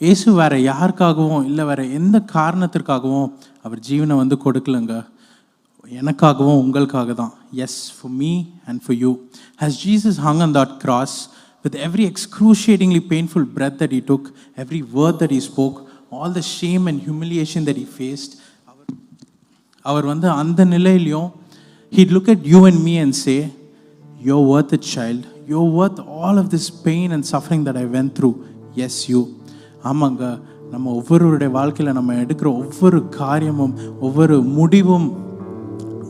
இயேசு வேறு யாருக்காகவும் இல்லை வேறு எந்த காரணத்திற்காகவும் அவர் ஜீவனை வந்து கொடுக்கலங்க எனக்காகவும் உங்களுக்காக தான் yes for me and for you as Jesus hung on that cross with every excruciatingly painful breath that he took every word that he spoke all the shame and humiliation that he faced அவர் அவர் வந்து அந்த நிலையிலையும் he'd look at you and me and say you're worth it child you're worth all of this pain and suffering that I went through yes you ஆமாங்க. நம்ம ஒவ்வொருவருடைய வாழ்க்கையில் நம்ம எடுக்கிற ஒவ்வொரு காரியமும் ஒவ்வொரு முடிவும்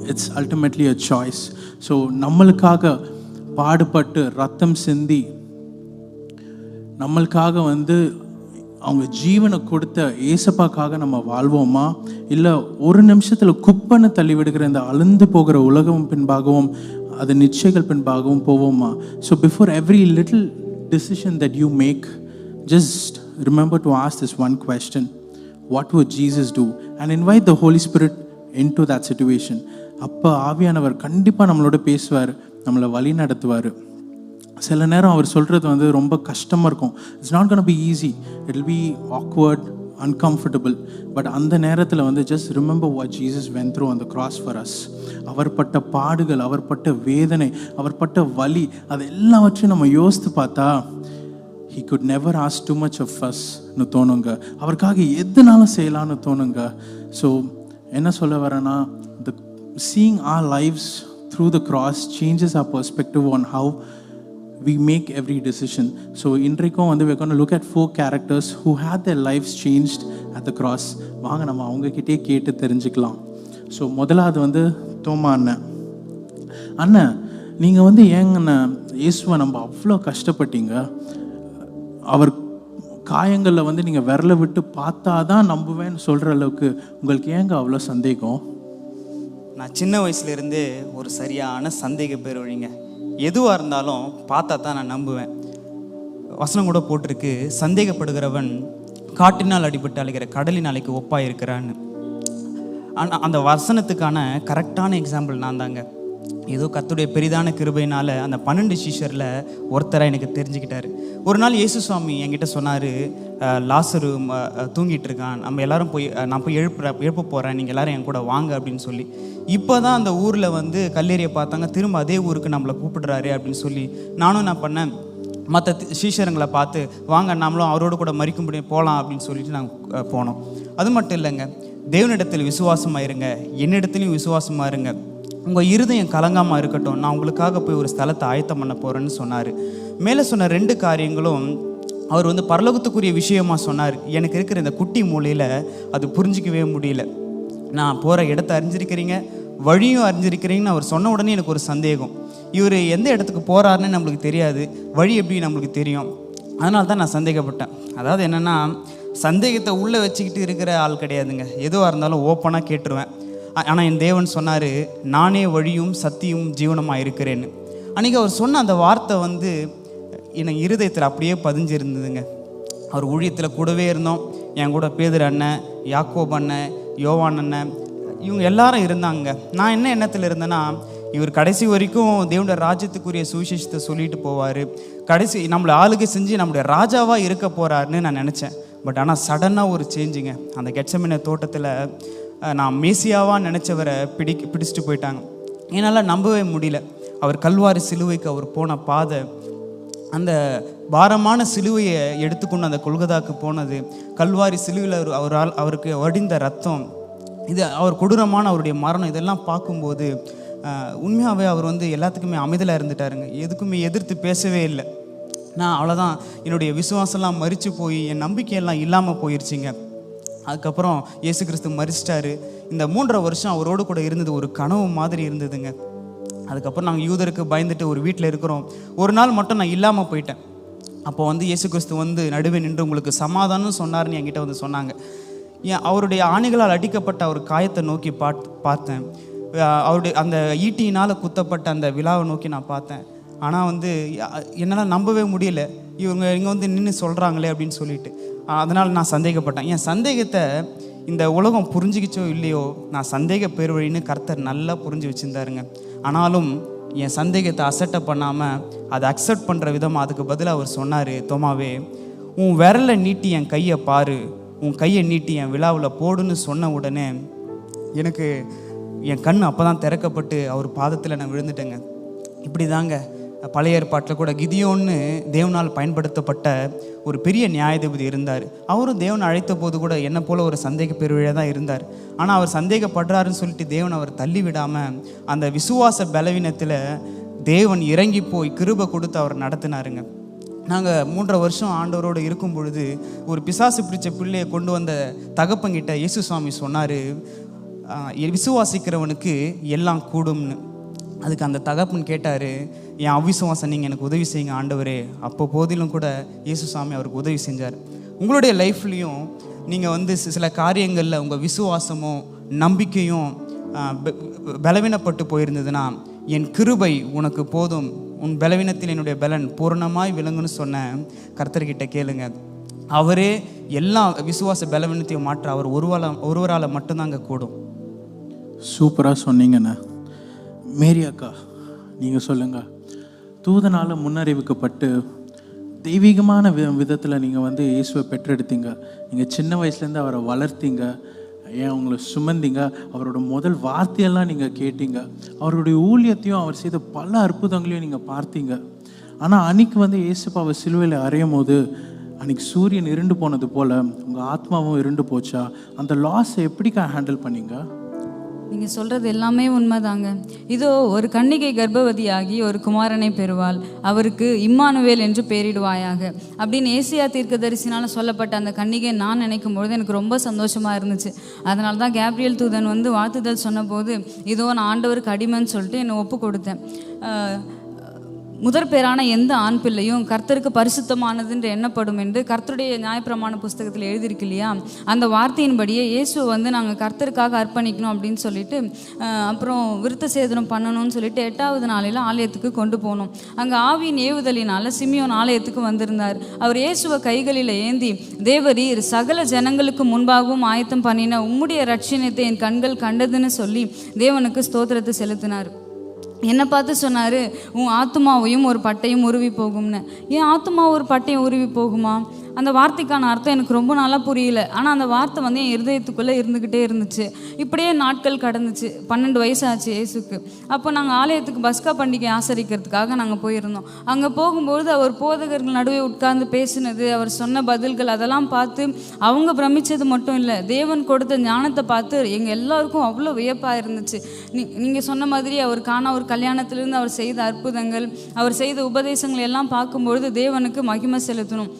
it's ultimately a choice so நம்மளுக்காக பாடுபட்டு ரத்தம் சிந்தி நம்மளுக்காக வந்து அவங்க ஜீவனை கொடுத்த ஏசப்பாக்காக நம்ம வாழ்வோமா? இல்லை ஒரு நிமிஷத்தில் குப்பனை தள்ளி விடுகிற இந்த அழுந்து போகிற உலகம் பின்பாகவும் அது நிச்சயங்கள் பின்பாகவும் போவோமா? So before every little decision that you make just remember to ask this one question. What would Jesus do and invite the Holy Spirit into that that situation அப்போ ஆவியானவர் கண்டிப்பாக நம்மளோட பேசுவார் நம்மளை வழி நடத்துவார். சில நேரம் அவர் சொல்கிறது வந்து ரொம்ப கஷ்டமாக இருக்கும். It's not gonna be easy it will be awkward uncomfortable but அந்த நேரத்தில் வந்து just remember what Jesus went through அந்த கிராஸ் ஃபார் அஸ் அவர் பட்ட பாடுகள் அவர் பட்ட வேதனை அவர் பட்ட வலி அது எல்லாவற்றையும் நம்ம யோசித்து பார்த்தா he could never ask too much of ஃபஸ்ன்னு தோணுங்க. அவருக்காக எதுனாலும் செய்யலான்னு தோணுங்க. ஸோ என்ன சொல்ல வரேன்னா the seeing our lives through the cross changes our perspective on how we make every decision so இன்றைக்கும் வந்து we're look at four characters who had the lives changed at the cross வாங்க நம்ம அவங்கக்கிட்டே கேட்டு தெரிஞ்சுக்கலாம். So முதலாவது வந்து தோமா அண்ணன். அண்ணன் நீங்கள் வந்து ஏங்கண்ண இயேசுவை நம்ம அவ்வளோ கஷ்டப்பட்டீங்க? அவர் காயங்களில் வந்து நீங்கள் விரல விட்டு பார்த்தா தான் நம்புவேன்னு சொல்கிற அளவுக்கு உங்களுக்கு ஏங்க அவ்வளோ சந்தேகம்? நான் சின்ன வயசுலேருந்தே ஒரு சரியான சந்தேக பேர் வழிங்க எதுவாக இருந்தாலும் பார்த்தா தான் நான் நம்புவேன். வசனம் கூட போட்டிருக்கு சந்தேகப்படுகிறவன் காட்டினால் அடிபட்டு அழைக்கிற கடலின் அலைக்கு ஒப்பாக இருக்கிறான்னு ஆனால் அந்த வசனத்துக்கான கரெக்டான எக்ஸாம்பிள் நான் தாங்க. ஏதோ கத்துடைய பெரிதான கிருபையினால அந்த பன்னெண்டு சீஷரில் ஒருத்தராக எனக்கு தெரிஞ்சுக்கிட்டாரு. ஒரு நாள் இயேசு சுவாமி என்கிட்ட சொன்னார் லாசரு ம, தூங்கிட்டு இருக்கான். நம்ம எல்லாரும் போய் நான் போய் எழுப்புற எழுப்ப போகிறேன் நீங்கள் எல்லாரும் என் கூட வாங்க அப்படின்னு சொல்லி. இப்போ தான் அந்த ஊரில் வந்து கல்லேரியை பார்த்தாங்க. திரும்ப அதே ஊருக்கு நம்மளை கூப்பிடுறாரு அப்படின்னு சொல்லி நானும் என்ன பண்ணேன் மற்ற சீஷருங்களை பார்த்து வாங்க நாமளும் அவரோட கூட மறிக்க முடியும் போகலாம் அப்படின்னு சொல்லிட்டு நாங்கள் போனோம். அது மட்டும் இல்லைங்க தேவனிடத்தில் விசுவாசமாக இருங்க என்னிடத்துலையும் விசுவாசமாக இருங்க உங்கள் இருதயம் கலங்காமல் இருக்கட்டும் நான் உங்களுக்காக போய் ஒரு ஸ்தலத்தை ஆயத்தம் பண்ண போகிறேன்னு சொன்னார். மேலே சொன்ன ரெண்டு காரியங்களும் அவர் வந்து பரலோகத்துக்குரிய விஷயமா சொன்னார். எனக்கு இருக்கிற இந்த குட்டி மூலையில் அது புரிஞ்சிக்கவே முடியல. நான் போகிற இடத்த அறிஞ்சிருக்கிறீங்க வழியும் அறிஞ்சிருக்கிறீங்கன்னு அவர் சொன்ன உடனே எனக்கு ஒரு சந்தேகம். இவர் எந்த இடத்துக்கு போகிறாருன்னு நம்மளுக்கு தெரியாது. வழி எப்படி நம்மளுக்கு தெரியும்? அதனால தான் நான் சந்தேகப்பட்டேன். அதாவது என்னென்னா சந்தேகத்தை உள்ளே வச்சுக்கிட்டு இருக்கிற ஆள் கிடையாதுங்க. எதுவாக இருந்தாலும் ஓப்பனாக கேட்டுருவேன். ஆனால் என் தேவன் சொன்னார் நானே வழியும் சத்தியும் ஜீவனமாக இருக்கிறேன்னு. அன்றைக்கி அவர் சொன்ன அந்த வார்த்தை வந்து எனக்கு இருதயத்தில் அப்படியே பதிஞ்சிருந்ததுங்க. அவர் ஊழியத்தில் கூடவே இருந்தோம். என் கூட பேதர் அண்ணன் யாக்கோப் அண்ணன் யோவான் அண்ணன் இவங்க எல்லாரும் இருந்தாங்க. நான் என்ன எண்ணத்தில் இருந்தேன்னா இவர் கடைசி வரைக்கும் தேவனுடைய ராஜ்யத்துக்குரிய சுவிசேஷத்தை சொல்லிட்டு போவார். கடைசி நம்மளை ஆளுகை செஞ்சு நம்மளுடைய ராஜாவாக இருக்க போகிறாருன்னு நான் நினச்சேன். பட் ஆனால் சடனாக ஒரு சேஞ்சுங்க அந்த கெட்சமின தோட்டத்தில் நான் மேசியாவாக நினச்சவரை பிடி பிடிச்சிட்டு போயிட்டாங்க. என்னால் நம்பவே முடியல. அவர் கல்வாரி சிலுவைக்கு அவர் போன பாதை அந்த பாரமான சிலுவையை எடுத்துக்கொண்டு அந்த கொல்கதாக்கு போனது கல்வாரி சிலுவையில் அவர் அவரால் அவருக்கு வடிந்த ரத்தம் இது அவர் கொடூரமான அவருடைய மரணம் இதெல்லாம் பார்க்கும்போது உண்மையாகவே அவர் வந்து எல்லாத்துக்குமே அமைதலாக இருந்துட்டாருங்க. எதுக்குமே எதிர்த்து பேசவே இல்லை. நான் அவ்வளோதான் என்னுடைய விசுவாசம்லாம் மறித்து போய் என் நம்பிக்கையெல்லாம் இல்லாமல் போயிடுச்சிங்க அதுக்கப்புறம் இயேசு கிறிஸ்து மறிச்சிட்டாரு இந்த மூன்றரை வருஷம் அவரோடு கூட இருந்தது ஒரு கனவு மாதிரி இருந்ததுங்க. அதுக்கப்புறம் நாங்கள் யூதருக்கு பயந்துட்டு ஒரு வீட்டில் இருக்கிறோம். ஒரு நாள் மட்டும் நான் இல்லாமல் போயிட்டேன். அப்போ வந்து இயேசு கிறிஸ்து வந்து நடுவே நின்று உங்களுக்கு சமாதானம் சொன்னார்னு என்கிட்ட வந்து சொன்னாங்க. ஏன் அவருடைய ஆணிகளால் அடிக்கப்பட்ட அவர் காயத்தை நோக்கி பார்த்து பார்த்தேன். அவருடைய அந்த ஈட்டியினால் குத்தப்பட்ட அந்த விழாவை நோக்கி நான் பார்த்தேன். ஆனால் வந்து என்னால் நம்பவே முடியல. இவங்க இங்கே வந்து நின்று சொல்கிறாங்களே அப்படின்னு சொல்லிட்டு. அதனால் நான் சந்தேகப்பட்டேன். என் சந்தேகத்தை இந்த உலகம் புரிஞ்சுக்கிச்சோ இல்லையோ நான் சந்தேக பேர்வழின்னு கர்த்தர் நல்லா புரிஞ்சு வச்சுருந்தாருங்க. ஆனாலும் என் சந்தேகத்தை அசட்டை பண்ணாமல் அதை அக்செப்ட் பண்ணுற விதமாக அதுக்கு பதிலாக அவர் சொன்னார் தோமாவே உன் விரலை நீட்டி என் கையை பாரு. உன் கையை நீட்டி என் விழாவில் போடுன்னு சொன்ன உடனே எனக்கு என் கண் அப்போ தான் திறக்கப்பட்டு அவர் பாதத்தில் நான் விழுந்துட்டேங்க. இப்படி தாங்க பழைய ஏற்பாட்டில் கூட கிதியோன்னு தேவனால் பயன்படுத்தப்பட்ட ஒரு பெரிய நியாயாதிபதி இருந்தார். அவரும் தேவன் அழைத்த போது கூட என்ன போல ஒரு சந்தேக பெருவிழா தான் இருந்தார். ஆனால் அவர் சந்தேகப்படுறாருன்னு சொல்லிட்டு தேவன் அவர் தள்ளி விடாமல் அந்த விசுவாச பலவீனத்தில் தேவன் இறங்கி போய் கிருபை கொடுத்து அவர் நடத்தினாருங்க. நாங்கள் மூன்றரை வருஷம் ஆண்டவரோடு இருக்கும் பொழுது ஒரு பிசாசு பிடிச்ச பிள்ளையை கொண்டு வந்த தகப்பங்கிட்ட இயேசு சுவாமி சொன்னார் விசுவாசிக்கிறவனுக்கு எல்லாம் கூடும்னு. அதுக்கு அந்த தகப்பன் கேட்டார் என் அவிசுவாசம் நீங்கள் எனக்கு உதவி செய்யுங்க ஆண்டவரே. அப்போ போதிலும் கூட இயேசு சாமி அவருக்கு உதவி செஞ்சார். உங்களுடைய லைஃப்லேயும் நீங்கள் வந்து சில காரியங்களில் உங்கள் விசுவாசமும் நம்பிக்கையும் பலவீனப்பட்டு போயிருந்ததுன்னா என் கிருபை உனக்கு போதும். உன் பலவீனத்தில் என்னுடைய பலன் பூரணமாய் விளங்குன்னு சொன்ன கர்த்தர்கிட்ட கேளுங்க. அவரே எல்லா விசுவாச பலவீனத்தையும் மாற்ற அவர் ஒருவால ஒருவரால் மட்டும்தாங்க கூடும். சூப்பராக சொன்னீங்கண்ணா. மேரி அக்கா நீங்கள் சொல்லுங்கள் தூதனால் முன்னறிவிக்கப்பட்டு தெய்வீகமான வி விதத்தில் நீங்கள் வந்து இயேசுவை பெற்றெடுத்தீங்க. நீங்கள் சின்ன வயசுலேருந்து அவரை வளர்த்தீங்க. ஏன் அவங்கள சுமந்தீங்க? அவரோட முதல் வார்த்தையெல்லாம் நீங்கள் கேட்டீங்க. அவருடைய ஊழியத்தையும் அவர் செய்த பல அற்புதங்களையும் நீங்கள் பார்த்தீங்க. ஆனால் அன்னைக்கு வந்து இயேசுப்பாவை சிலுவையில் அறையும் போது அன்னைக்கு சூரியன் இருண்டு போனது போல் உங்கள் ஆத்மாவும் இருண்டு போச்சா? அந்த லாஸை எப்படிக்கா ஹேண்டில் பண்ணீங்க? நீங்கள் சொல்கிறது எல்லாமே உண்மைதாங்க. இதோ ஒரு கன்னிகை கர்ப்பவதியாகி ஒரு குமாரனை பெறுவாள். அவருக்கு இம்மானுவேல் என்று பெயரிடுவாயாக. அப்படின்னு ஏசியா தீர்க்கதரிசினால சொல்லப்பட்ட அந்த கன்னிகை நான் நினைக்கும் பொழுது எனக்கு ரொம்ப சந்தோஷமாக இருந்துச்சு. அதனால தான் கேப்ரியல் தூதன் வந்து வாழ்த்துதல் சொன்னபோது இதோ நான் ஆண்டவருக்கு அடிமைன்னு சொல்லிட்டு என்னை ஒப்பு கொடுத்தேன். முதற் பேரான எந்த ஆண் பிள்ளையும் கர்த்தருக்கு பரிசுத்தமானது என்று எண்ணப்படும் என்று கர்த்தருடைய நியாயப்பிரமாண புஸ்தகத்தில் எழுதியிருக்கு இல்லையா? அந்த வார்த்தையின்படியே இயேசுவை வந்து நாங்கள் கர்த்தருக்காக அர்ப்பணிக்கணும் அப்படின்னு சொல்லிட்டு அப்புறம் விருத்த சேதனம் பண்ணணும்னு சொல்லிட்டு எட்டாவது நாளையில் ஆலயத்துக்கு கொண்டு போனோம். அங்கே ஆவியின் ஏவுதலினால் சிமியோன் ஆலயத்துக்கு வந்திருந்தார். அவர் இயேசுவை கைகளில் ஏந்தி தேவரீர் சகல ஜனங்களுக்கு முன்பாகவும் ஆயத்தம் பண்ணின உம்முடைய ரட்சணத்தை என் கண்கள் கண்டதுன்னு சொல்லி தேவனுக்கு ஸ்தோத்திரத்தை செலுத்தினார். என்னை பார்த்து சொன்னார் உன் ஆத்மாவையும் ஒரு பட்டையும் உருவி போகும்னு. ஏன் ஆத்மா ஒரு பட்டையும் உருவி போகுமா? அந்த வார்த்தைக்கான அர்த்தம் எனக்கு ரொம்ப நாளாக புரியல. ஆனால் அந்த வார்த்தை வந்து என் இருதயத்துக்குள்ளே இருந்துக்கிட்டே இருந்துச்சு. இப்படியே நாட்கள் கடந்துச்சு. பன்னெண்டு வயசாச்சு இயேசுக்கு. அப்போ நாங்கள் ஆலயத்துக்கு பஸ்கா பண்டிகை ஆசரிக்கிறதுக்காக நாங்கள் போயிருந்தோம். அங்கே போகும்போது அவர் போதகர்கள் நடுவே உட்கார்ந்து பேசினது அவர் சொன்ன பதில்கள் அதெல்லாம் பார்த்து அவங்க பிரமிச்சது மட்டும் இல்லை தேவன் கொடுத்த ஞானத்தை பார்த்து எங்கள் எல்லாருக்கும் அவ்வளோ வியப்பாக இருந்துச்சு. நீ நீங்கள் சொன்ன மாதிரி அவர் காண ஒரு கல்யாணத்திலிருந்து அவர் செய்த அற்புதங்கள் அவர் செய்த உபதேசங்கள் எல்லாம் பார்க்கும்பொழுது தேவனுக்கு மகிமை செலுத்தணும்.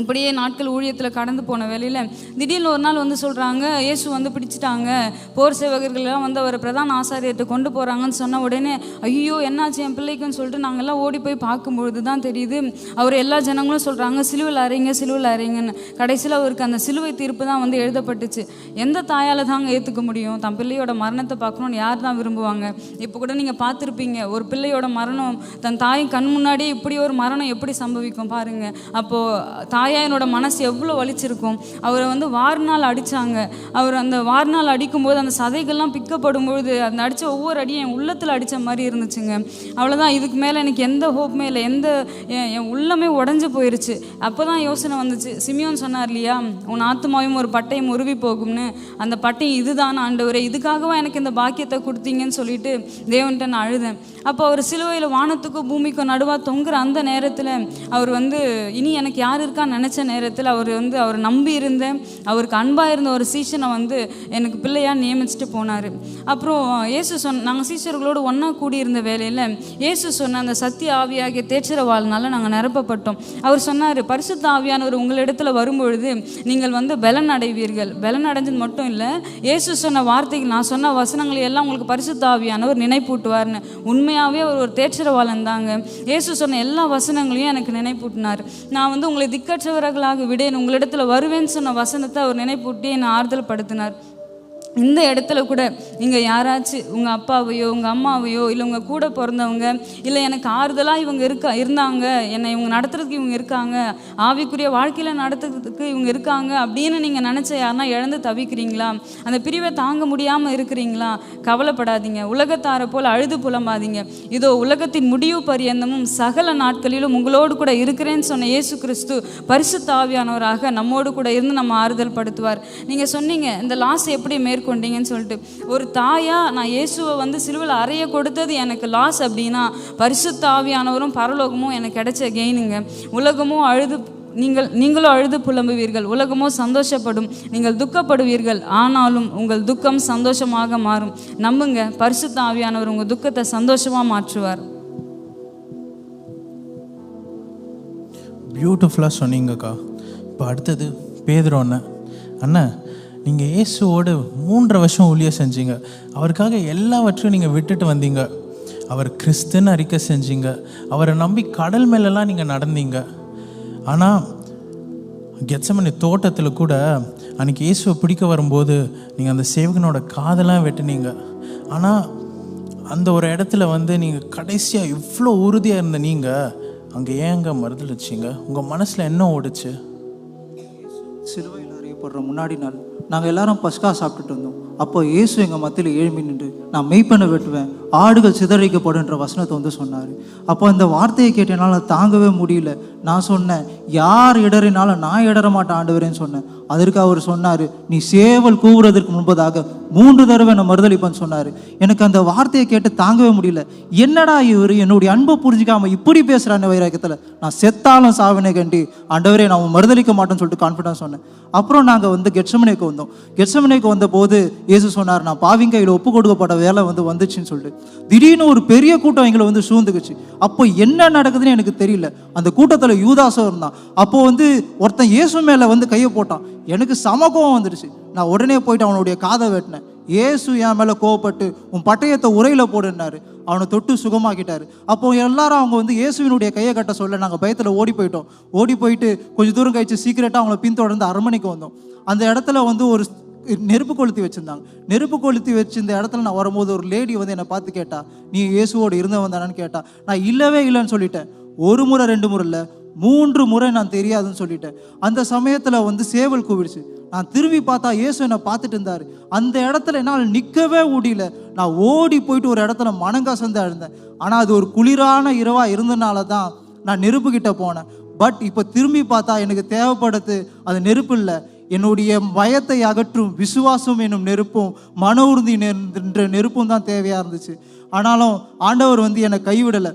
இப்படியே நாட்கள் ஊழியத்தில் கடந்து போன வேலையில் திடீர்னு ஒரு நாள் வந்து சொல்கிறாங்க இயேசு வந்து பிடிச்சிட்டாங்க. போர் சேவகர்கள் எல்லாம் வந்து அவர் பிரதான ஆசாரியர்கிட்ட கொண்டு போகிறாங்கன்னு சொன்ன உடனே ஐயோ என்னாச்சு என் பிள்ளைக்குன்னு சொல்லிட்டு நாங்கள்லாம் ஓடி போய் பார்க்கும்பொழுது தான் தெரியுது. அவர் எல்லா ஜனங்களும் சொல்கிறாங்க சிலுவில் அறைங்க சிலுவில் அறைங்கன்னு. கடைசியில் அவருக்கு அந்த சிலுவை தீர்ப்பு தான் வந்து எழுதப்பட்டுச்சு. எந்த தாயால் தாங்க ஏற்றுக்க முடியும்? தன் பிள்ளையோட மரணத்தை பார்க்கணும்னு யார் தான் விரும்புவாங்க? இப்போ கூட நீங்கள் பார்த்துருப்பீங்க ஒரு பிள்ளையோட மரணம் தன் தாய் கண் முன்னாடியே இப்படி ஒரு மரணம் எப்படி சம்பவிக்கும் பாருங்கள் அப்போது சாயாயனோட மனசு எவ்வளோ வலிச்சிருக்கும். அவரை வந்து வார்னால் அடித்தாங்க அவர் அந்த வார்னால் அடிக்கும்போது அந்த சதைகள்லாம் பிக்கப்படும் பொழுது அந்த அடித்த ஒவ்வொரு அடியும் என் உள்ளத்தில் அடித்த மாதிரி இருந்துச்சுங்க. அவ்வளோதான் இதுக்கு மேலே எனக்கு எந்த ஹோப்புமே இல்லை. எந்த என் என் உள்ளமே உடஞ்சு போயிருச்சு. அப்போ தான் யோசனை வந்துச்சு. சிமியோன் சொன்னார் இல்லையா உன் ஆத்துமாவையும் ஒரு பட்டையும் உருவி போகும்னு. அந்த பட்டையும் இதுதான் ஆண்டவரே. இதுக்காகவா எனக்கு இந்த பாக்கியத்தை கொடுத்தீங்கன்னு சொல்லிட்டு தேவன்கிட்ட நான் அழுதேன். அப்போ அவர் சிலுவையில் வானத்துக்கும் பூமிக்கும் நடுவாக தொங்குற அந்த நேரத்தில் அவர் வந்து இனி எனக்கு யார் நான் நினச்ச நேரத்தில் அவர் வந்து அவர் நம்பி இருந்தேன். அவருக்கு அன்பாக இருந்த ஒரு சீசனை வந்து எனக்கு பிள்ளையாக நியமிச்சுட்டு போனார். அப்புறம் இயேசு சொன்ன நாங்கள் சீஷர்களோடு ஒன்றா கூடியிருந்த வேலையில் இயேசு சொன்ன அந்த சத்திய ஆவியாகிய தேய்ச்சிரவாள்னால நாங்கள் நிரப்பப்பட்டோம். அவர் சொன்னார் பரிசுத்த ஆவியானவர் உங்களிடத்தில் வரும்பொழுது நீங்கள் வந்து பலன் அடைவீர்கள் பலன் அடைஞ்சது மட்டும் இல்லை இயேசு சொன்ன வார்த்தைகள் நான் சொன்ன வசனங்களை எல்லாம் உங்களுக்கு பரிசுத்த ஆவியானவர் நினைப்பூட்டுவார்னு. உண்மையாகவே அவர் ஒரு தேச்சரவாளன் தாங்க இயேசு சொன்ன எல்லா வசனங்களையும் எனக்கு நினைப்பூட்டினார். நான் வந்து உங்களை திக்கற்றவர்களாக விடேன் உங்களிடத்தில் வருவேன்னு சொன்ன வசனத்தை அவர் நினைப்பூட்டி என்னை ஆறுதல் படுத்தினார் இந்த இடத்துல கூட நீங்கள் யாராச்சும் உங்கள் அப்பாவையோ உங்கள் அம்மாவையோ இல்லை உங்கள் கூட பிறந்தவங்க இல்லை எனக்கு ஆறுதலாக இவங்க இருக்கா இருந்தாங்க என்னை இவங்க நடத்துறதுக்கு இவங்க இருக்காங்க ஆவிக்குரிய வாழ்க்கையில் நடத்துறதுக்கு இவங்க இருக்காங்க அப்படின்னு நீங்கள் நினச்ச யாருன்னா இழந்து தவிக்கிறீங்களா? அந்த பிரிவை தாங்க முடியாமல் இருக்கிறீங்களா? கவலைப்படாதீங்க. உலகத்தாரை போல் அழுது புலம்பாதீங்க. இதோ உலகத்தின் முடிவு பரியந்தமும் சகல நாட்களிலும் உங்களோடு கூட இருக்கிறேன்னு சொன்ன இயேசு கிறிஸ்து பரிசு தாவியானவராக நம்மோடு கூட இருந்து நம்ம ஆறுதல் படுத்துவார். நீங்கள் சொன்னீங்க இந்த லாஸ் எப்படி மேற்கொண்டீங்கன்னு சொல்லிட்டு ஒரு தாயா நான் இயேசுவை வந்து சிலுவில் அறைய கொடுத்தது எனக்கு லாஸ் அப்படின்னா பரிசுத்த ஆவியானவரும் பரலோகமும் எனக்கு கிடைச்ச கெயினுங்க உலகமும் அழுது நீங்கள் நீங்களும் அழுது புலம்புவீர்கள். உலகமோ சந்தோஷப்படும். நீங்கள் துக்கப்படுவீர்கள். ஆனாலும் உங்கள் துக்கம் சந்தோஷமாக மாறும். நம்புங்க பரிசுத்த ஆவியானவர் உங்கள் துக்கத்தை சந்தோஷமாக மாற்றுவார். பியூட்டிஃபுல்லாக சொன்னீங்கக்கா. இப்போ அடுத்தது பேதுரு அண்ணன் அண்ணன் நீங்கள் இயேசுவோடு மூன்றரை வருஷம் ஊழியம் செஞ்சீங்க. அவருக்காக எல்லாவற்றையும் நீங்கள் விட்டுட்டு வந்தீங்க. அவர் கிறிஸ்துன்னு அறிக்கை செஞ்சீங்க. அவரை நம்பி கடல் மேலெல்லாம் நீங்கள் நடந்தீங்க. ஆனால் கெச்சமணி தோட்டத்தில் கூட அன்றைக்கி இயேசுவை பிடிக்க வரும்போது நீங்கள் அந்த சேவகனோட காதெல்லாம் வெட்டினீங்க. ஆனால் அந்த ஒரு இடத்துல வந்து நீங்கள் கடைசியாக இவ்வளோ உறுதியாக இருந்த நீங்கள் அங்கே ஏன் அங்கே மறுதளிச்சிங்க? உங்கள் மனசில் என்ன ஓடுச்சு? சிலுவையில் அறியப்படுற முன்னாடி நாள் நாங்கள் எல்லாரும் பஸ்கா சாப்பிட்டுட்டு வந்தோம். அப்போ இயேசு எங்கள் மத்தியில் எழும்பி நின்று நான் மெய்ப்பண்ண வெட்டுவேன் ஆடுகள் சிதறிக்கப்படுன்ற வசனத்தை வந்து சொன்னார். அப்போ அந்த வார்த்தையை கேட்டு என்னால் தாங்கவே முடியல. நான் சொன்னேன் யார் இடறினாலும் நான் இடற மாட்டேன் ஆண்டவரேன்னு சொன்னேன். அதற்கு அவர் சொன்னார் நீ சேவல் கூவுறதற்கு முன்பதாக மூன்று தடவை நான் மறுதளிப்பேன்னு சொன்னார். எனக்கு அந்த வார்த்தையை கேட்டு தாங்கவே முடியல. என்னடா இவர்? என்னுடைய அன்பை புரிஞ்சிக்காமல் இப்படி பேசுகிறான்னு வைராக்கத்தில் நான் செத்தாலும் சாவினை கண்டி ஆண்டவரே நான் உன் மறுதளிக்க மாட்டேன்னு சொல்லிட்டு கான்ஃபிடன்ஸ் சொன்னேன். அப்புறம் நாங்கள் வந்து கெட்சமனைக்கு வந்தோம். கெட்சமனைக்கு வந்த போது இயேசு சொன்னார் நான் பாவிங்க கையில் ஒப்பு கொடுக்கப்பட்ட வேலை வந்து வந்துச்சுன்னு சொல்லிட்டு. திடீர்னு ஒரு பெரிய கூட்டம் எங்களை வந்து சூழ்ந்துக்குச்சு. அப்போ என்ன நடக்குதுன்னு எனக்கு தெரியல. அந்த கூட்டத்தில் யூதாசம் இருந்தான். அப்போ வந்து ஒருத்தன் இயேசு மேலே வந்து கையை போட்டான். எனக்கு சமகம் வந்துடுச்சு நான் உடனே போயிட்டு அவனுடைய காதை வெட்டினேன். இயேசு என் மேலே கோவப்பட்டு உன் பட்டயத்தை உரையில் போடுனாரு அவனை தொட்டு சுகமாக்கிட்டாரு. அப்போ எல்லாரும் அவங்க வந்து இயேசுவினுடைய கையை கட்ட சொல்ல நாங்கள் பயத்தில் ஓடி போயிட்டோம். ஓடி போயிட்டு கொஞ்சம் தூரம் கழிச்சு சீக்கிரட்டாக அவங்கள பின்தொடர்ந்து அரண்மனைக்கு வந்தோம். அந்த இடத்துல வந்து ஒரு நெருப்பு கொளுத்தி வச்சிருந்தாங்க. நெருப்பு கொளுத்தி வச்சிருந்த இடத்துல நான் வரும்போது ஒரு லேடி வந்து என்னை பார்த்து கேட்டா நீ இயேசுவோடு இருந்தவன் தானேன்னு கேட்டா நான் இல்லவே இல்லைன்னு சொல்லிட்டேன். ஒரு முறை ரெண்டு முறை இல்லை. மூன்று முறை நான் தெரியாதுன்னு சொல்லிட்டேன். அந்த சமயத்தில் வந்து சேவல் கூவிடுச்சு. நான் திரும்பி பார்த்தா இயேசு என்னை பார்த்துட்டு இருந்தார். அந்த இடத்துல என்னால் நிற்கவே முடியல. நான் ஓடி போயிட்டு ஒரு இடத்துல மனங்கசந்தா இருந்தேன் ஆனால் அது ஒரு குளிரான இரவாக இருந்தனால தான் நான் நெருப்புக்கிட்ட போனேன். பட் இப்போ திரும்பி பார்த்தா எனக்கு தேவைப்படுது அது நெருப்பு இல்லை. என்னுடைய பயத்தை அகற்றும் விசுவாசம் என்னும் நெருப்பும் மன உறுதி என்ற நெருப்பும் தான் தேவையாக இருந்துச்சு. ஆனாலும் ஆண்டவர் வந்து என்னை கைவிடலை.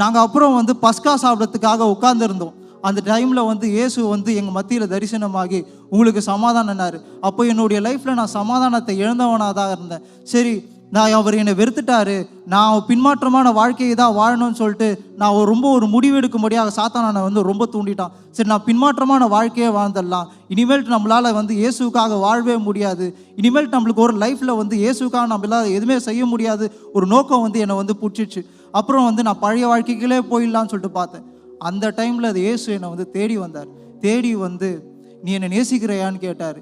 நாங்கள் அப்புறம் வந்து பஸ்கா சாப்பிட்றதுக்காக உட்கார்ந்துருந்தோம். அந்த டைமில் வந்து இயேசு வந்து எங்கள் மத்தியில் தரிசனமாகி உங்களுக்கு சமாதானம்னாரு அப்போ என்னுடைய லைஃப்பில் நான் சமாதானத்தை இழந்தவனாக தான் இருந்தேன். சரி நான் அவர் என்னை வெறுத்துட்டாரு. நான் பின்மாற்றமான வாழ்க்கையை தான் வாழணும்னு சொல்லிட்டு நான் ரொம்ப ஒரு முடிவெடுக்கும்படியாக நான் வந்து ரொம்ப தூண்டிட்டான். சரி நான் பின்மாற்றமான வாழ்க்கையே வாழ்ந்துடலாம். இனிமேல் நம்மளால் வந்து இயேசுக்காக வாழவே முடியாது. இனிமேல் நம்மளுக்கு ஒரு லைஃப்பில் வந்து இயேசுக்காக நம்மளால் எதுவுமே செய்ய முடியாது. ஒரு நோக்கம் வந்து என்னை வந்து பிடிச்சிச்சு அப்புறம் வந்து நான் பழைய வாழ்க்கைகளே போயிடலான்னு சொல்லிட்டு பார்த்தேன். அந்த டைமில் அது இயேசு என்னை வந்து தேடி வந்தார். தேடி வந்து நீ என்னை நேசிக்கிறையான்னு கேட்டார்.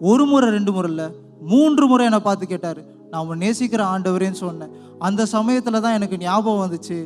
ஒரு முறை ரெண்டு முறை இல்லை மூன்று முறை என்னை பார்த்து கேட்டார். நான் உன்னை நேசிக்கிற ஆண்டவரேன்னு சொன்னேன். அந்த சமயத்தில் தான் எனக்கு ஞாபகம் வந்துச்சு.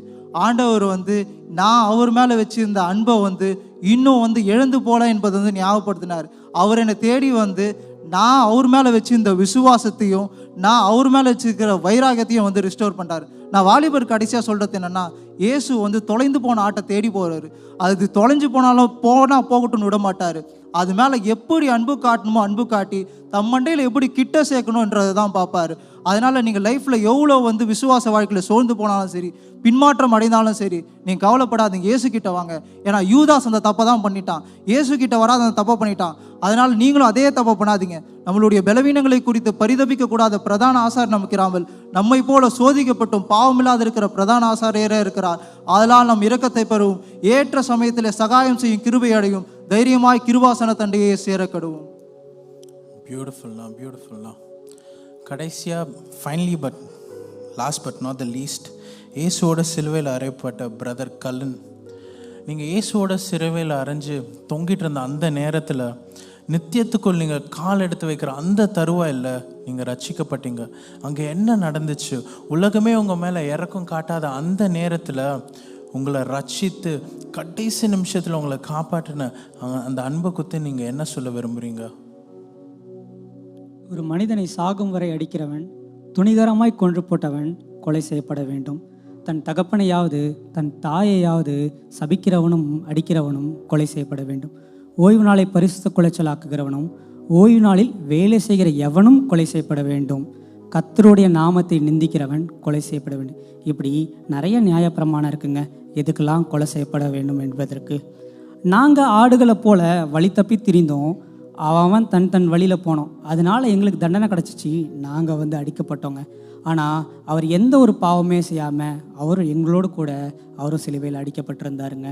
ஆண்டவர் வந்து நான் அவர் மேலே வச்சிருந்த அன்பை வந்து இன்னும் வந்து எழுந்து போல என்பதை வந்து ஞாபகப்படுத்தினார். அவர் என்னை தேடி வந்து நான் அவர் மேலே வச்சிருந்த விசுவாசத்தையும் நான் அவர் மேலே வச்சிருக்கிற வைராகத்தையும் வந்து ரிஸ்டோர் பண்ணார் நான் வாலிபர் கடைசியாக சொல்கிறது என்னென்னா இயேசு வந்து தொலைந்து போன ஆட்டை தேடி போகிறாரு அது தொலைஞ்சு போனாலும் போனால் போகட்டும்னு விட மாட்டார் அது மேலே எப்படி அன்பு காட்டணுமோ அன்பு காட்டி தம் மண்டையில் எப்படி கிட்ட சேர்க்கணுன்றதை தான் பார்ப்பாரு. அதனால் நீங்கள் லைஃப்பில் எவ்வளோ வந்து விசுவாச வாழ்க்கையில் சோர்ந்து போனாலும் சரி பின்மாற்றம் அடைந்தாலும் சரி நீங்கள் கவலைப்படாதீங்க. இயேசு கிட்ட வாங்க. ஏன்னா யூதாஸ் அந்த தப்பை தான் பண்ணிட்டான். இயேசு கிட்ட வராத அந்த தப்பை பண்ணிட்டான். அதனால் நீங்களும் அதே தப்பை பண்ணாதீங்க. நம்மளுடைய பலவீனங்களை குறித்து பரிதபிக்க கூடாத பிரதான ஆசார் நமக்கிறாமல் நம்மை போல சோதிக்கப்பட்டும் பாவமில்லாத இருக்கிற பிரதான ஆசாரியரே இருக்கிறார். அதனால் நம் இரக்கத்தை பெறுவோம். ஏற்ற சமயத்தில் சகாயம் செய்யும் கிருபை அடையும். தைரியமாய் கிருவாசன தண்டையை சேரக்கடுவோம் பியூட்டிஃபுல்னா பியூட்டிஃபுல்னா கடைசியாக finally but last but not the least இயேசுவோட சிலுவையில் அறையப்பட்ட பிரதர் கல்லன் நீங்கள் இயேசுவோட சிலுவையில் அரைஞ்சு தொங்கிட்டு இருந்த அந்த நேரத்தில் நித்தியத்துக்குள் நீங்கள் கால் எடுத்து வைக்கிற அந்த தருவாயில் நீங்கள் ரட்சிக்கப்பட்டீங்க. அங்கே என்ன நடந்துச்சு? உலகமே உங்கள் மேலே இறக்கம் காட்டாத அந்த நேரத்தில் உங்களை ரட்சித்து கடைசி நிமிஷத்தில் உங்களை காப்பாற்றின அந்த அன்பை குத்து நீங்கள் என்ன சொல்ல விரும்புகிறீங்க ஒரு மனிதனை சாகும் வரை அடிக்கிறவன் துணிகரமாய் கொன்று போட்டவன் கொலை செய்யப்பட வேண்டும். தன் தகப்பனையாவது தன் தாயையாவது சபிக்கிறவனும் அடிக்கிறவனும் கொலை செய்யப்பட வேண்டும். ஓய்வு நாளை பரிசுத்த குலைச்சலாக்குகிறவனும் ஓய்வு நாளில் வேலை செய்கிற எவனும் கொலை செய்யப்பட வேண்டும். கத்தருடைய நாமத்தை நிந்திக்கிறவன் கொலை செய்யப்பட வேண்டும். இப்படி நிறைய நியாயப்பிரமாணம் இருக்குங்க. எதுக்கெல்லாம் கொலை செய்யப்பட வேண்டும் என்பதற்கு. நாங்கள் ஆடுகளை போல வழி தப்பி திரிந்தோம். அவன் தன் தன் வழியில் போனோம் அதனால எங்களுக்கு தண்டனை கிடச்சிச்சு. நாங்கள் வந்து அடிக்கப்பட்டோங்க. ஆனால் அவர் எந்த ஒரு பாவமே செய்யாமல் அவரும் எங்களோடு கூட அவரும் சிலுவையில் அடிக்கப்பட்டிருந்தாருங்க.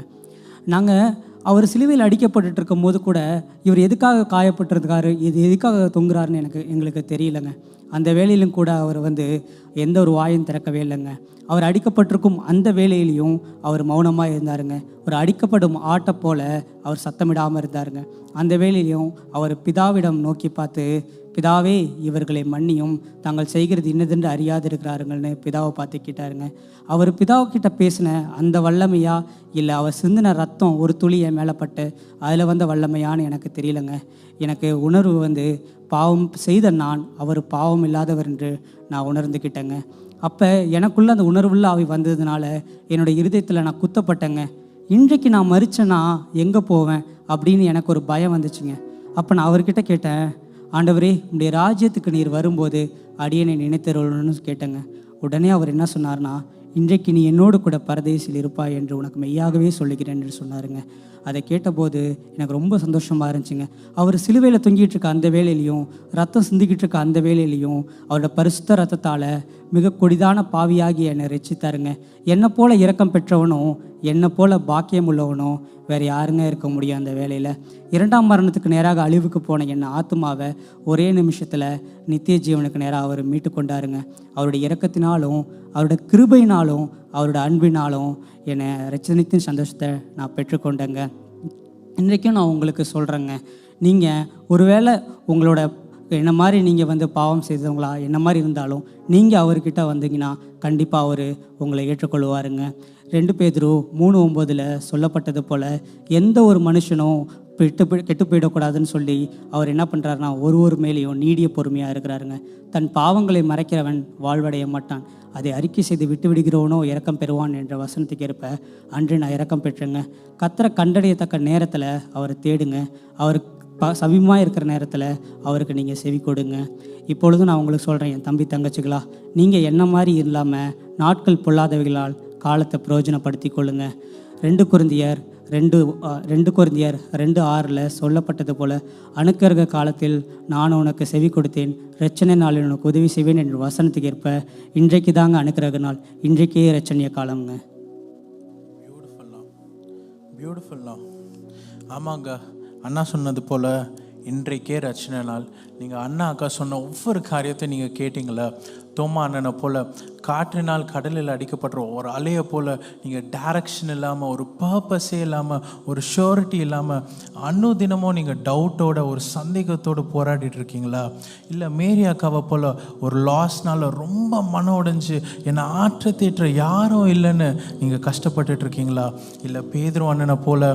நாங்கள் அவர் சிலுவையில் அடிக்கப்பட்டுட்டுருக்கும் போது கூட இவர் எதுக்காக காயப்பட்டிருக்காரு இது எதுக்காக தொங்குறாருன்னு எனக்கு எங்களுக்கு தெரியலங்க. அந்த வேலையிலும் கூட அவர் வந்து எந்த ஒரு வாயும் திறக்கவே இல்லைங்க. அவர் அடிக்கப்பட்டிருக்கும் அந்த வேலையிலையும் அவர் மௌனமாக இருந்தாருங்க. ஒரு அடிக்கப்படும் ஆட்டை போல அவர் சத்தமிடாமல் இருந்தாருங்க. அந்த வேலையிலையும் அவர் பிதாவிடம் நோக்கி பார்த்து பிதாவே இவர்களை மன்னியும். தாங்கள் செய்கிறது இன்னதென்று அறியாதிருக்கிறாருங்கள்னு பிதாவை பார்த்து கேட்டாருங்க. அவர் பிதாவுக்கிட்ட பேசின அந்த வல்லமையா? இல்லை அவர் சிந்தின ரத்தம் ஒரு துளி என் அதில் வந்த வல்லமையான்னு எனக்கு தெரியலங்க. எனக்கு உணர்வு வந்து பாவம் செய்த நான் அவர் பாவம் இல்லாதவர் என்று நான் உணர்ந்துக்கிட்டேங்க அப்போ எனக்குள்ளே அந்த உணர்வுள்ள அவை வந்ததுனால என்னுடைய இருதயத்தில் நான் குத்தப்பட்டேங்க. இன்றைக்கு நான் மறிச்சேன்னா எங்கே போவேன் அப்படின்னு எனக்கு ஒரு பயம் வந்துச்சுங்க. அப்போ நான் அவர்கிட்ட கேட்டேன் ஆண்டவரே உடைய ராஜ்யத்துக்கு நீர் வரும்போது அடியனை நினைத்தருள்னு கேட்டேங்க. உடனே அவர் என்ன சொன்னார்னா இன்றைக்கு நீ என்னோடு கூட பரதேசில் இருப்பாய் என்று உனக்கு மெய்யாகவே சொல்லுகிறேன் என்று சொன்னாருங்க. அதை கேட்டபோது எனக்கு ரொம்ப சந்தோஷமாக இருந்துச்சுங்க. அவர் சிலுவையில் தொங்கிட்டு இருக்க அந்த வேலையிலையும் ரத்தம் சிந்திக்கிட்டு இருக்க அந்த வேலையிலையும் அவரோட பரிசுத்த ரத்தத்தால் மிக கொடிதான பாவியாகி என்னை ரசித்தாருங்க என்னை போல இரக்கம் பெற்றவனும் என்னை போல பாக்கியம் உள்ளவனும் வேறு யாருங்க இருக்க முடியும் அந்த வேலையில் இரண்டாம் மரணத்துக்கு நேராக அழிவுக்கு போன என் ஆத்மாவை ஒரே நிமிஷத்தில் நித்திய ஜீவனுக்கு நேராக அவர் மீட்டு கொண்டாருங்க. அவருடைய இறக்கத்தினாலும் அவரோட கிருபையினாலும் அவரோட அன்பினாலும் என்னை ரச்சனைத்தின் சந்தோஷத்தை நான் பெற்றுக்கொண்டேங்க. இன்றைக்கும் நான் உங்களுக்கு சொல்கிறேங்க நீங்கள் ஒருவேளை உங்களோட என்ன மாதிரி நீங்கள் வந்து பாவம் செய்தவங்களா என்ன மாதிரி இருந்தாலும் நீங்கள் அவர்கிட்ட வந்தீங்கன்னா கண்டிப்பாக அவர் உங்களை ஏற்றுக்கொள்வாருங்க. ரெண்டு பேதரும் மூணு ஒம்போதில் சொல்லப்பட்டது போல் எந்த ஒரு மனுஷனும் கெட்டு போய் கெட்டு போயிடக்கூடாதுன்னு சொல்லி அவர் என்ன பண்ணுறாருனா ஒரு ஒரு மேலேயும் நீடிய பொறுமையாக இருக்கிறாருங்க. தன் பாவங்களை மறைக்கிறவன் வாழ்வடைய மாட்டான். அதை அறிக்கை செய்து விட்டு விடுகிறவனோ இறக்கம் பெறுவான் என்ற வசனத்துக்கு ஏற்ப அன்று நான் இறக்கம் பெற்றேங்க. கத்தரை கண்டறியத்தக்க நேரத்தில் அவரை தேடுங்க. அவர் ப சமீபமாக இருக்கிற நேரத்தில் அவருக்கு நீங்கள் செவி கொடுங்க. இப்பொழுதும் நான் உங்களுக்கு சொல்கிறேன் என் தம்பி தங்கச்சிகளா நீங்கள் என்ன மாதிரி இல்லாமல் நாட்கள் பொல்லாதவைகளால் காலத்தை பிரயோஜனப்படுத்தி கொள்ளுங்கள் ரெண்டு குருந்தியர் ரெண்டு ரெண்டு குருந்தியர் ரெண்டு ஆறில் சொல்லப்பட்டது போல அணுக்கருக காலத்தில் நான் உனக்கு செவி கொடுத்தேன் ரச்சனை நாளில் உனக்கு உதவி செய்வேன் என்ற வசனத்துக்கு ஏற்ப இன்றைக்கு தாங்க அணுக்கரக நாள் இன்றைக்கே ரச்சனைய காலம்ங்க. பியூட்டிஃபுல்லா பியூட்டிஃபுல்லா ஆமாங்க அண்ணா சொன்னது போல் இன்றைக்கே ரச்சனை நாள். நீங்கள் அண்ணா அக்கா சொன்ன ஒவ்வொரு காரியத்தை நீங்கள் கேட்டிங்களா தோமா அண்ணனை போல் காற்றினால் கடலில் அடிக்கப்படுற ஒரு அலையை போல் நீங்கள் டேரக்ஷன் இல்லாமல் ஒரு பர்பஸே இல்லாமல் ஒரு ஷூரிட்டி இல்லாமல் அன்னு தினமும் நீங்கள் டவுட்டோட ஒரு சந்தேகத்தோடு போராடிட்டு இருக்கீங்களா? இல்லை மேரி அக்காவை போல் ஒரு லாஸ்னால் ரொம்ப மன உடைஞ்சு என்னை ஆற்ற தேற்ற யாரும் இல்லைன்னு நீங்கள் கஷ்டப்பட்டுட்டு இருக்கீங்களா? இல்லை பேதுரு அண்ணனை போல்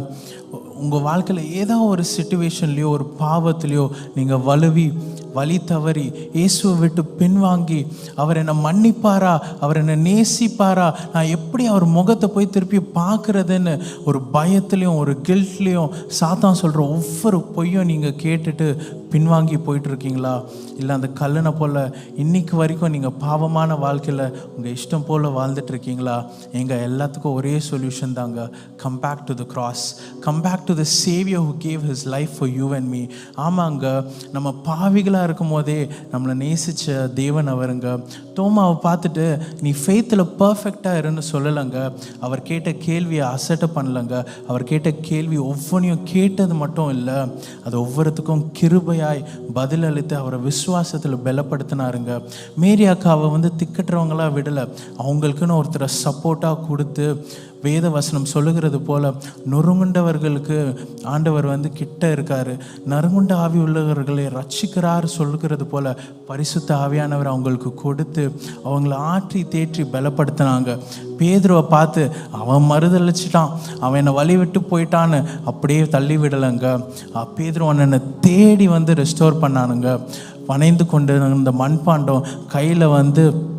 உங்கள் வாழ்க்கையில் ஏதோ ஒரு சுச்சுவேஷன்லேயோ ஒரு பாவத்துலேயோ நீங்கள் வலுவி வழி தவறி இயேசுவை விட்டு பின்வாங்கி அவர் என்னை மன்னிப்பாரா? அவர் என்னை நேசிப்பாரா? நான் எப்படி அவர் முகத்தை போய் திருப்பி பார்க்குறதுன்னு ஒரு பயத்துலேயும் ஒரு கில்ட்லேயும் சாத்தான் சொல்கிற ஒவ்வொரு பொய்யும் நீங்கள் கேட்டுட்டு பின்வாங்கி போயிட்டு இருக்கீங்களா இல்லை அந்த கல்லனை போல் இன்னைக்கு வரைக்கும் நீங்கள் பாவமான வாழ்க்கையில் உங்கள் இஷ்டம் போல் வாழ்ந்துட்டு இருக்கீங்களா எங்கள் எல்லாத்துக்கும் ஒரே சொல்யூஷன் தாங்க. Come back to the cross come back to the saviour who gave his life for you and me ஆமாங்க நம்ம பாவிகளாக இருக்கும் போதே நம்மளை நேசித்த தேவன் அவருங்க. தோமாவை பார்த்துட்டு நீ ஃபெய்த்தில் பர்ஃபெக்டாக இருன்னு சொல்லலைங்க. அவர் கேட்ட கேள்வியை அசட்டை பண்ணலங்க. அவர் கேட்ட கேள்வி ஒவ்வொன்றையும் கேட்டது மட்டும் இல்லை அது ஒவ்வொருத்துக்கும் கிருபையாய் பதிலளித்து அவரை விசுவாசத்தில் பலப்படுத்தினாருங்க. மேரி அக்காவை வந்து திக்கட்டுறவங்களா விடலை. அவங்களுக்குன்னு ஒருத்தரை சப்போர்ட்டாக கொடுத்து வேத வசனம் சொல்லுகிறது போல நொறுங்குண்டவர்களுக்கு ஆண்டவர் வந்து கிட்ட இருக்காரு. நறுங்குண்ட ஆவி உள்ளவர்களை ரட்சிக்கிறார் சொல்லுகிறது போல பரிசுத்த ஆவியானவர் அவங்களுக்கு கொடுத்து அவங்கள ஆற்றி தேற்றி பலப்படுத்தினாங்க. பேதுருவை பார்த்து அவன் மறுதளிச்சிட்டான் அவன் என்னை வழி விட்டு போயிட்டான்னு அப்படியே தள்ளி விடலைங்க. அஹ் பேதுரு என்னை தேடி வந்து ரெஸ்டோர் பண்ணானுங்க. வனைந்து கொண்டு இந்த மண்பாண்டம் கையில் வந்து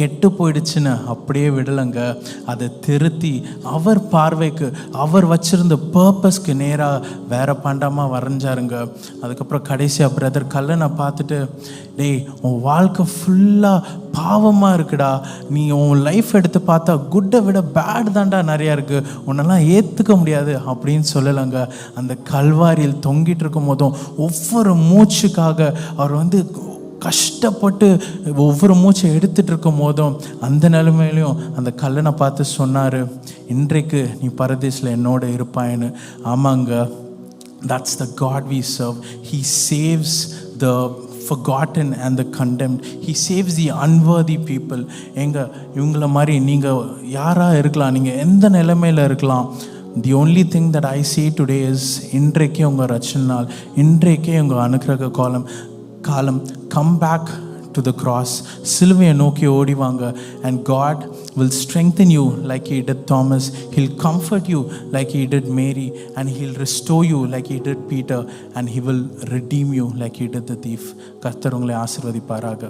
கெட்டு போயிடுச்சுன்னு அப்படியே விடலைங்க. அதை திருத்தி அவர் பார்வைக்கு அவர் வச்சிருந்த பர்பஸ்க்கு நேராக வேற பாண்டமாக வரைஞ்சாருங்க. அதுக்கப்புறம் கடைசியாக பிரதர் கல்லனை பார்த்துட்டு டேய் உன் வாழ்க்கை ஃபுல்லாக பாவமாக இருக்குடா. நீ உன் லைஃப் எடுத்து பார்த்தா குட்டை விட பேட் தான்டா நிறையா இருக்குது உன்னெல்லாம் ஏற்றுக்க முடியாது. அப்படின்னு சொல்லலைங்க. அந்த கல்வாரியில் தொங்கிட்டு இருக்கும் போதும் ஒவ்வொரு மூச்சுக்காக அவர் வந்து கஷ்டப்பட்டு ஒவ்வொரு மூச்சை எடுத்துட்டு இருக்கும் போதும் அந்த நிலைமையிலையும் அந்த கல்லனை பார்த்து சொன்னார் இன்றைக்கு நீ பரதேசில் என்னோட இருப்பாயின்னு. ஆமாங்க that's the God we serve he saves the forgotten and the condemned. He saves the unworthy people. எங்க இவங்கள மாதிரி நீங்கள் யாராக இருக்கலாம்? நீங்கள் எந்த நிலைமையில் இருக்கலாம்? The only thing that I say today is இன்றைக்கே உங்கள் ரச்சனை நாள் இன்றைக்கே உங்கள் அனுகிரக காலம். காலம் come back to the cross சிலுவையை நோக்கி ஓடிவாங்க and God will strengthen you like he did Thomas he'll comfort you like he did Mary and he'll restore you like he did Peter and he will redeem you like he did the thief கர்த்தர் உங்களை ஆசீர்வதிப்பாராக